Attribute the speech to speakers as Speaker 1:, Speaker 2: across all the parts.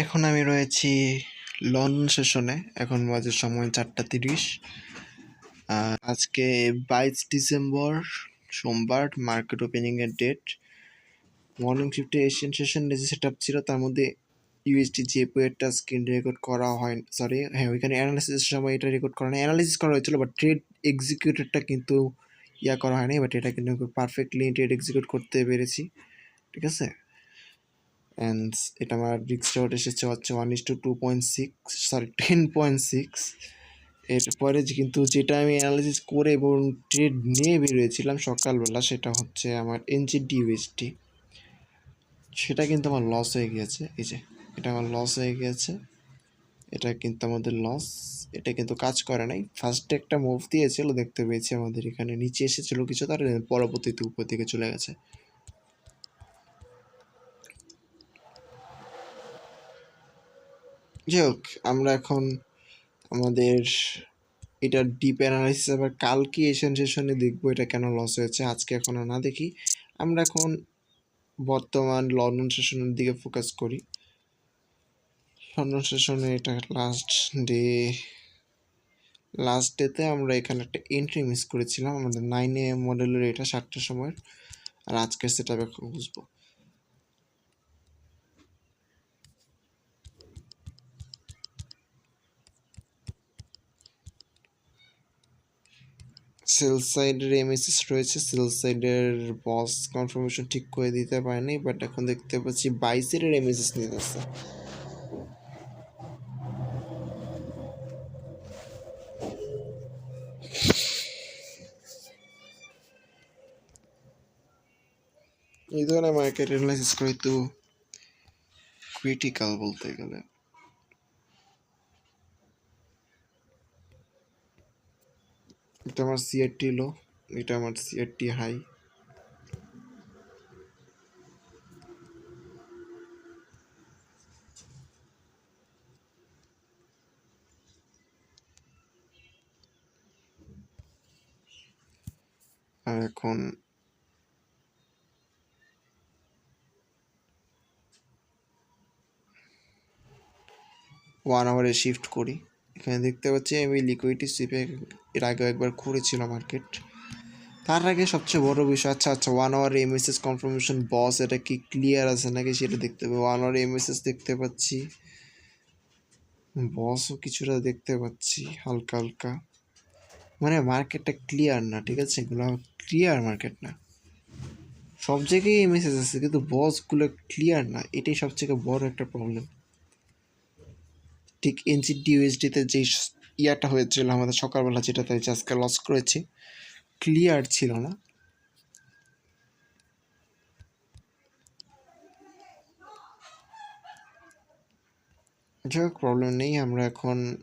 Speaker 1: এখন আমি রয়েছি লন্ডন সেশনে। এখন বাজে সময় চারটা তিরিশ। আজকে বাইশ ডিসেম্বর, সোমবার, মার্কেট ওপেনিংয়ের ডেট। মর্নিং শিফটে এশিয়ান সেশন যে সেট আপ ছিল, তার মধ্যে ইউএসডি যে একটা স্ক্রিন রেকর্ড করা হয় সরি হ্যাঁ ওইখানে অ্যানালিসিসের সময় এটা রেকর্ড করা হয় অ্যানালিসিস করা হয়েছিল বাট ট্রেড এক্সিকিউটেডটা কিন্তু ইয়া করা হয়নি বাট এটা কিন্তু পারফেক্টলি ট্রেড এক্সিকিউট করতে পেরেছি, ঠিক আছে? অ্যান্ড এটা আমার রিক্স রেট এসেছে হচ্ছে one is to two point six sorry ten point six এরপরে কিন্তু যেটা আমি অ্যানালিসিস করে এবং ট্রেড নিয়ে বেরিয়েছিলাম সকালবেলা সেটা হচ্ছে আমার এনজিডি ইউএসটি সেটা কিন্তু আমার লস হয়ে গিয়েছে। এই যে, এটা আমার লস হয়ে গিয়েছে। এটা কিন্তু আমাদের লস এটা কিন্তু কাজ করে নাই। ফার্স্টে একটা মুভ দিয়েছিল, দেখতে পেয়েছি আমাদের এখানে নিচে এসেছিল কিছু, তার পরবর্তীতে উপর দিকে চলে গেছে। যাই হোক আমরা এখন আমাদের এটার ডিপ অ্যানালাইসিস আবার কালকে এশিয়ান সেশনে দেখব এটা কেন লস হয়েছে, আজকে এখন না দেখি। আমরা এখন বর্তমান লন্ডন সেশনের দিকে ফোকাস করি। লন্ডন সেশনে এটা লাস্ট ডে লাস্ট ডেতে আমরা এখানে একটা এন্ট্রি মিস করেছিলাম, আমাদের নাইন এ মডেলের এটা সাতটার সময়, আর আজকের সেটা এখন বুঝব। সেল সাইডের এমএসএস রয়েছে। সেল সাইডের বস কনফার্মেশন ঠিক করে দিতে পারেনি বাট এখন দেখতে পাচ্ছি বাইসের এমএসএস নিতেছে। এই ধরনের মার্কেট অ্যানালাইসিস করে তো ক্রিটিক্যাল বলতে গেলে। এটা আমার সিআরটি লো এটা আমার সিআরটি হাই আর এখন ওয়ান আওয়ারে শিফট করি। এখানে দেখতে পাচ্ছি আমি লিকুইডিটি সিপে এর আগে একবার করেছিল মার্কেট। তার আগে সবচেয়ে বড় বিষয় আচ্ছা আচ্ছা one hour MSS confirmation boss এটা কি ক্লিয়ার আছে নাকি সেটা দেখতে হবে। ওয়ান আওয়ার এমএসএস দেখতে পাচ্ছি। বসও কিছুটা দেখতে পাচ্ছি, হালকা হালকা। মানে মার্কেটটা ক্লিয়ার না, ঠিক আছে? এগুলো ক্লিয়ার মার্কেট না। সব জায়গায় এমএসএস আছে, কিন্তু বসগুলো ক্লিয়ার না, এটাই সবথেকে বড় একটা প্রবলেম ঠিক এনসিডি ইউএসডিতে যেই ইয়াটা হয়েছিল আমাদের সকালবেলা যেটাতে আজকে লস করেছি। ক্লিয়ার ছিল না। যাই হোক প্রবলেম নেই, আমরা এখন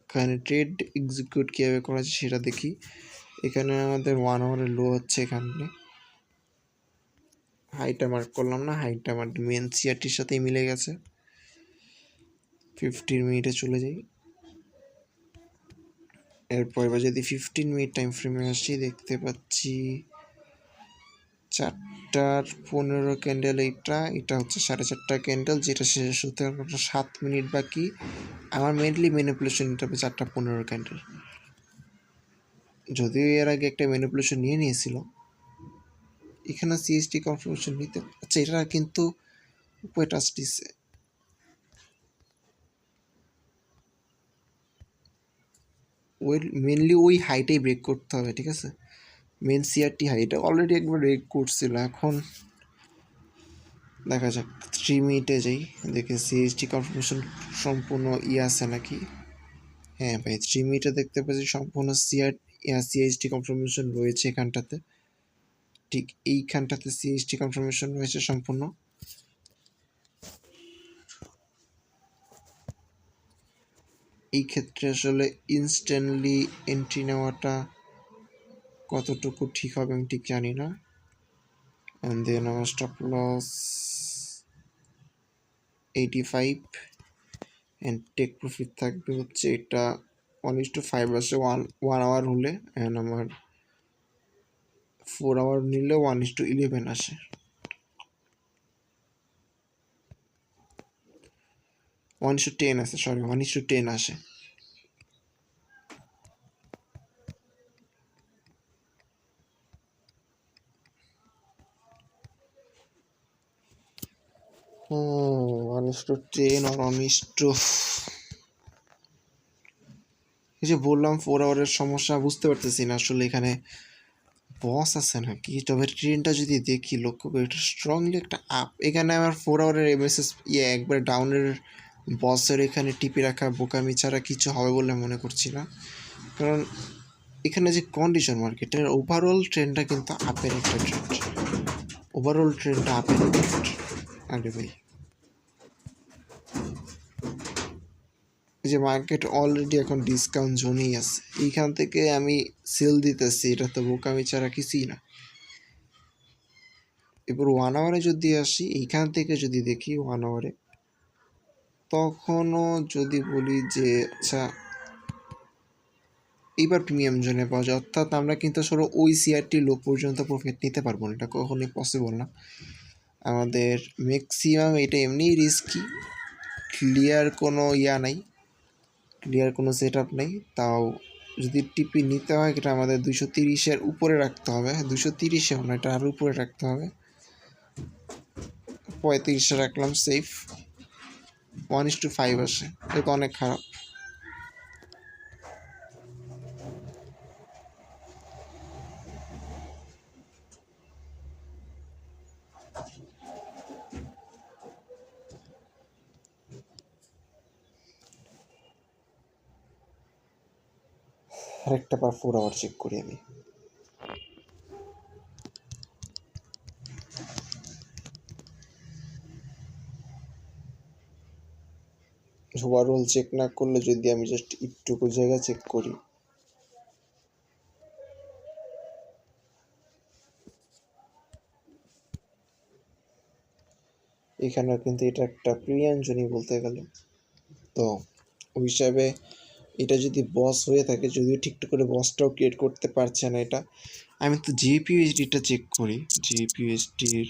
Speaker 1: এখানে ট্রেড এক্সিকিউট কীভাবে করা যায় সেটা দেখি। এখানে আমাদের ওয়ান আওয়ারের লো হচ্ছে এখানে। হাইটা মার্ক করলাম না হাইটা আমার মেন সিআরটির সাথেই মিলে গেছে। ফিফটিন মিনিটে চলে যাই। এরপর এবার যদি ফিফটিন মিনিট টাইম ফ্রেমে আসি, দেখতে পাচ্ছি চারটার পনেরো ক্যান্ডেল এইটা, এটা হচ্ছে সাড়ে চারটা ক্যান্ডেল যেটা শেষ হতে সাত মিনিট বাকি। আমার মেনলি ম্যানিপুলেশন নিতে হবে চারটা পনেরো ক্যান্ডেল যদিও এর আগে একটা ম্যানিপুলেশন নিয়ে নিয়েছিল এখানে সিএসটি কনফার্মেশন নিতে আচ্ছা এটা কিন্তু উপরে টাচ দিচ্ছে ওই মেনলি ওই হাইটেই ব্রেক করতে হবে, ঠিক আছে? মেন সিআরটি হাই এটা অলরেডি একবার ব্রেক করছিল, এখন দেখা যাক থ্রি মিনিটে যাই, দেখে সিএসটি কনফার্মেশন সম্পূর্ণ ই আছে নাকি? হ্যাঁ ভাই থ্রি মিনিটে দেখতে পাচ্ছি সম্পূর্ণ সিআর সিএইচডি কনফার্মেশন রয়েছে এখানটাতে। ঠিক এইখানটাতে সিএইচডি কনফার্মেশন রয়েছে সম্পূর্ণ। এই ক্ষেত্রে আসলে ইনস্ট্যান্টলি এন্ট্রি নেওয়াটা কতটুকু ঠিক হবে আমি ঠিক জানি না। অ্যান্ড দেন আমার stop loss eighty five and take profit থাকবে হচ্ছে এটা ওয়ান ইস টু ফাইভ আসে ওয়ান ওয়ান আওয়ার হলে অ্যান্ড আমার ফোর আওয়ার নিলে ওয়ান ইস টু ইলেভেন আসে। ওয়ান ইস টু টেন আছে sorry one is to ten আসে ওয়ান ওয়ান ইস এই যে বললাম ফোর আওয়ারের সমস্যা, বুঝতে পারতেছি না আসলে এখানে বস আছে না কি তবে ট্রেনটা যদি দেখি, লক্ষ্য করি স্ট্রংলি একটা আপ এখানে আমার ফোর আওয়ারের এমএসএস ইয়ে একবার ডাউনের বসের এখানে টিপে রাখা বোকামি ছাড়া কিছু হবে বলে মনে করছি না। কারণ এখানে যে কন্ডিশন মার্কেটের ওভারঅল ট্রেনটা কিন্তু আপের একটা ট্রেন্ড ওভারঅল ট্রেনটা আপের ট্রেন্ড আরে ভাই। যে মার্কেট অলরেডি এখন ডিসকাউন্ট জোনেই আছে। এইখান থেকে আমি সেল দিতেছি, এটা তো বোকামি ছাড়া কিছুই না। এবার ওয়ান আওয়ারে যদি আসি, এইখান থেকে যদি দেখি ওয়ান আওয়ারে তখনও যদি বলি যে আচ্ছা এইবার প্রিমিয়াম জোনে পাওয়া যায়, অর্থাৎ আমরা কিন্তু আসলে ওই সিআরটি লো পর্যন্ত প্রফিট নিতে পারব না, এটা কখনোই পসিবল না। আমাদের ম্যাক্সিমাম এটা এমনিই রিস্কি ক্লিয়ার কোনো ইয়া নাই ক্লিয়ার কোনো সেট আপ নেই, তাও যদি টিপি নিতে হয়, এটা আমাদের দুশো তিরিশের উপরে রাখতে হবে দুশো তিরিশেও না, এটা আরও উপরে রাখতে হবে। পঁয়ত্রিশে রাখলাম safe one is to five আসে। এটা অনেক খারাপ। আরেকটা বার ফোর আওয়ার চেক করি আমি। ওভারঅল চেক না করলে যদি আমি জাস্ট একটুকু জায়গা চেক করি। এখানে কিন্তু এটা একটা প্রিমিয়াম জনি বলতে গেলে। তো ওই হিসাবে এটা যদি বস হয়ে থাকে, যদিও ঠিকঠাক করে বসটাও ক্রিয়েট করতে পারছে না এটা। আমি তো জিপিএইচডিটা চেক করি। জিপিএইচডির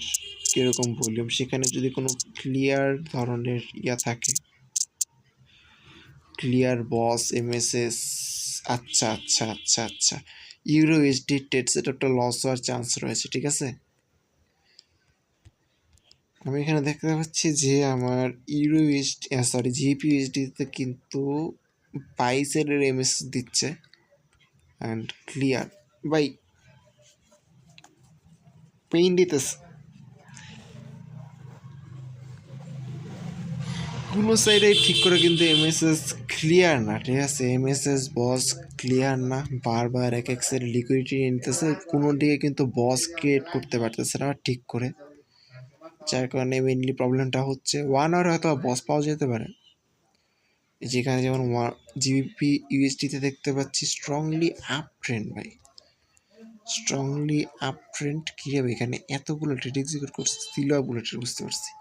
Speaker 1: কীরকম ভলিউম সেখানে যদি কোনো ক্লিয়ার ধরনের ইয়া থাকে ক্লিয়ার বস এমএসএস আচ্ছা আচ্ছা আচ্ছা আচ্ছা। ইউরো এইচডি টেট সেটআপটা লস হওয়ার চান্স রয়েছে, ঠিক আছে? আমি এখানে দেখতে পাচ্ছি যে আমার ইউরো এইচডি সরি জিপি এইচডিতে কিন্তু বাইশের এমএস দিচ্ছে। অ্যান্ড ক্লিয়ার বাই পেইন দিতেছে। কোনো সাইডে ঠিক করে কিন্তু এমএসএস ক্লিয়ার না, ঠিক আছে? এমএসএস বস ক্লিয়ার না। বারবার এক এক সাইড লিকুইডিটি নিতেছে কোনো দিকে কিন্তু বস ক্রিয়েট করতে পারতেছে না ঠিক করে। যার কারণে মেনলি প্রবলেমটা হচ্ছে ওয়ান আওয়ার হয়তো বস পাওয়া যেতে পারে। যেখানে যেমন জিবিপি ইউএসডিতে দেখতে পাচ্ছি স্ট্রংলি আপ ট্রেন্ড ভাই। স্ট্রংলি আপ ট্রেন্ড কী হবে এখানে? এতগুলো ট্রেড এক্সিকিউট করছে বুলেটের বুঝতে পারছি।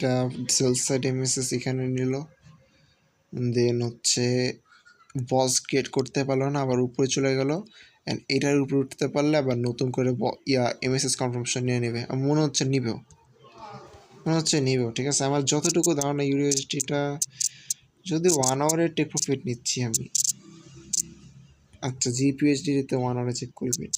Speaker 1: এটা সেল সাইড এমএসএস এখানে নিল। দেন হচ্ছে বস ক্রিয়েট করতে পারল না, আবার উপরে চলে গেল। অ্যান্ড এটার উপরে উঠতে পারলে আবার নতুন করে ইয়া এমএসএস কনফার্মেশন নিয়ে নেবে। মনে হচ্ছে নিবেও। মনে হচ্ছে নিবেও, ঠিক আছে? আমার যতটুকু ধারণা ইউনিভার্সিটিটা যদি ওয়ান আওয়ারের টেক প্রফিট নিচ্ছি আমি আচ্ছা জিপিএইচডিতে ওয়ান আওয়ারে চেক করি পেট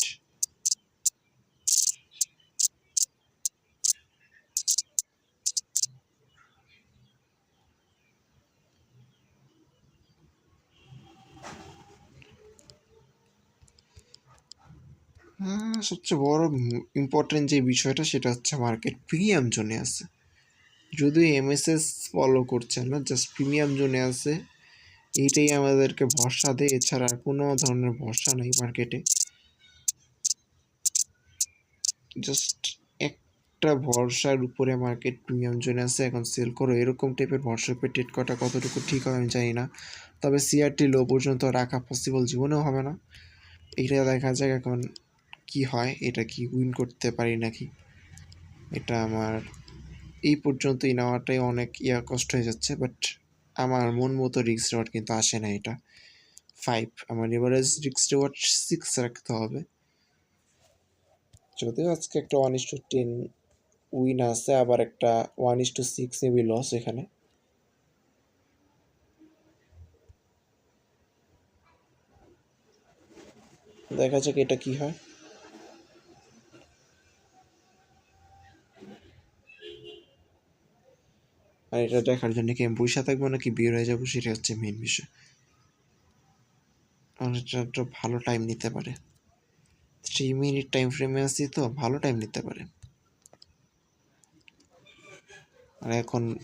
Speaker 1: হ্যাঁ, সবচেয়ে বড় ইম্পর্টেন্ট যে বিষয়টা সেটা হচ্ছে মার্কেট প্রিমিয়াম জোনে আছে। যদিও এমএসএস ফলো করছে না জাস্ট প্রিমিয়াম জোনে আছে। এইটাই আমাদেরকে ভরসা দেয়, এছাড়া কোনো ধরনের ভরসা নেই মার্কেটে জাস্ট একটা ভরসার উপরে মার্কেট প্রিমিয়াম জোনে আছে, এখন সেল করো। এরকম টাইপের ভরসা উপরে ট্রেড করাটা কতটুকু ঠিক হবে আমি জানি না। তবে সিআরটি লো পর্যন্ত রাখা পসিবল জীবনেও হবে না। এইটা দেখা যাক এখন কি হয়, এটা কি উইন করতে পারি নাকি? এটা আমার এই পর্যন্তই নেওয়াটাই অনেক ইয়া কষ্ট হয়ে যাচ্ছে বাট আমার মন মতো রিক্স রেওয়ার্ড কিন্তু আসে না এটা। ফাইভ আমার এভারেজ রিক্স রেওয়ার্ড সিক্স রাখতে হবে। যদিও আজকে একটা one is to ten win আছে, আবার একটা one is to six AB loss এখানে। দেখা যাক এটা কি হয়। আর এটা দেখার জন্য কি আমি বসে থাকব নাকি বিয়ে হয়ে যাব সেটা হচ্ছে মেন বিষয়। আর এটা একটা ভালো টাইম নিতে পারে। থ্রি মিনিট টাইম ফ্রেমে আছি তো, ভালো টাইম নিতে পারে। আর এখন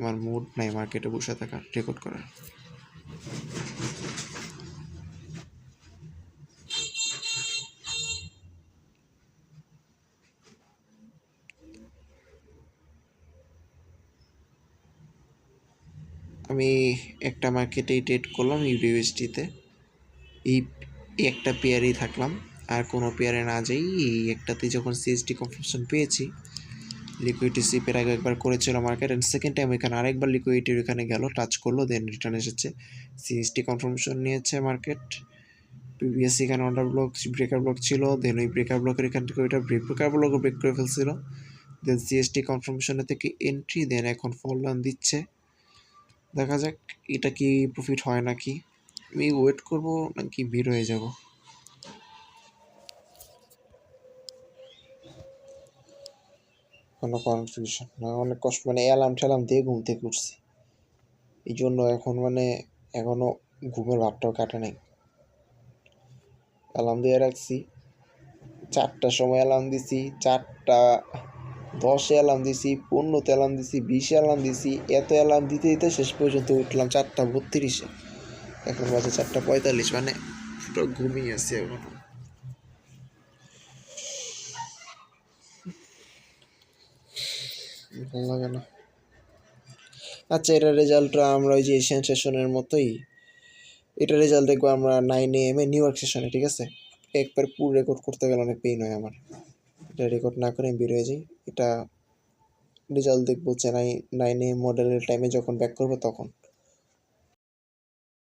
Speaker 1: আমার মুড নাই মার্কেটে বসে থাকা রেকর্ড করার। আমি একটা মার্কেটেই ট্রেড করলাম ইউডিউএসটিতে এই একটা পেয়ারেই থাকলাম। আর কোনো পেয়ারে না যাই এই একটাতে যখন সিএসটি কনফার্মেশন পেয়েছি লিকুইডিটি সিপের আগে একবার করেছিল মার্কেট অ্যান্ড সেকেন্ড টাইম এখানে আরেকবার লিকুইডিটির এখানে গেল টাচ করল দেন রিটার্ন এসেছে। সিএসটি কনফার্মেশন নিয়েছে মার্কেট প্রিভিয়াস এখানে অর্ডার ব্লক ব্রেকার ব্লক ছিল দেন ওই ব্রেকার ব্লকের এখান থেকে ওইটা ব্রেক ব্রেকার ব্লকও ব্রেক করে ফেলছিল। দেন সিএসটি কনফার্মেশনের থেকে এন্ট্রি দেন এখন ফল দিচ্ছে। দেখা যাক এটা কি প্রফিট হয় নাকি। আমি ওয়েট করব নাকি বের হয়ে যাব। কোনো কনফিউশন না, অনেক কষ্ট মানে অ্যালার্ম ঠ্যালার্ম দিয়ে ঘুম থেকে উঠছি। এই জন্য এখন মানে এখনও ঘুমের ভাবটাও কাটে নাই। অ্যালার্ম দিয়ে রাখছি। চারটার সময় অ্যালার্ম দিছি, চারটা দশে অ্যালার্ম দিছি, পনেরোতে অ্যালার্ম দিছি, বিশে অ্যালার্ম দিছি, এত অ্যালার্ম দিতে দিতে শেষ পর্যন্ত উঠলাম চারটা বত্রিশে। এখন বাজে চারটা পঁয়তাল্লিশ মানে পুরো ঘুমিয়ে আছি এখন। ভালো লাগে না। আচ্ছা এটার রেজাল্টটা আমরা ওই যে এশিয়ান সেশনের মতোই এটার রেজাল্ট দেখব আমরা nine M A, New York সেশনে, ঠিক আছে? একবার পুরো রেকর্ড করতে গেলে অনেক পেইন হয় আমার। এটা রেকর্ড না করে আমি বের হয়ে যাই। এটা রেজাল্ট দেখব চেনাই নাইনে মডেলের টাইমে যখন ব্যাক করব তখন।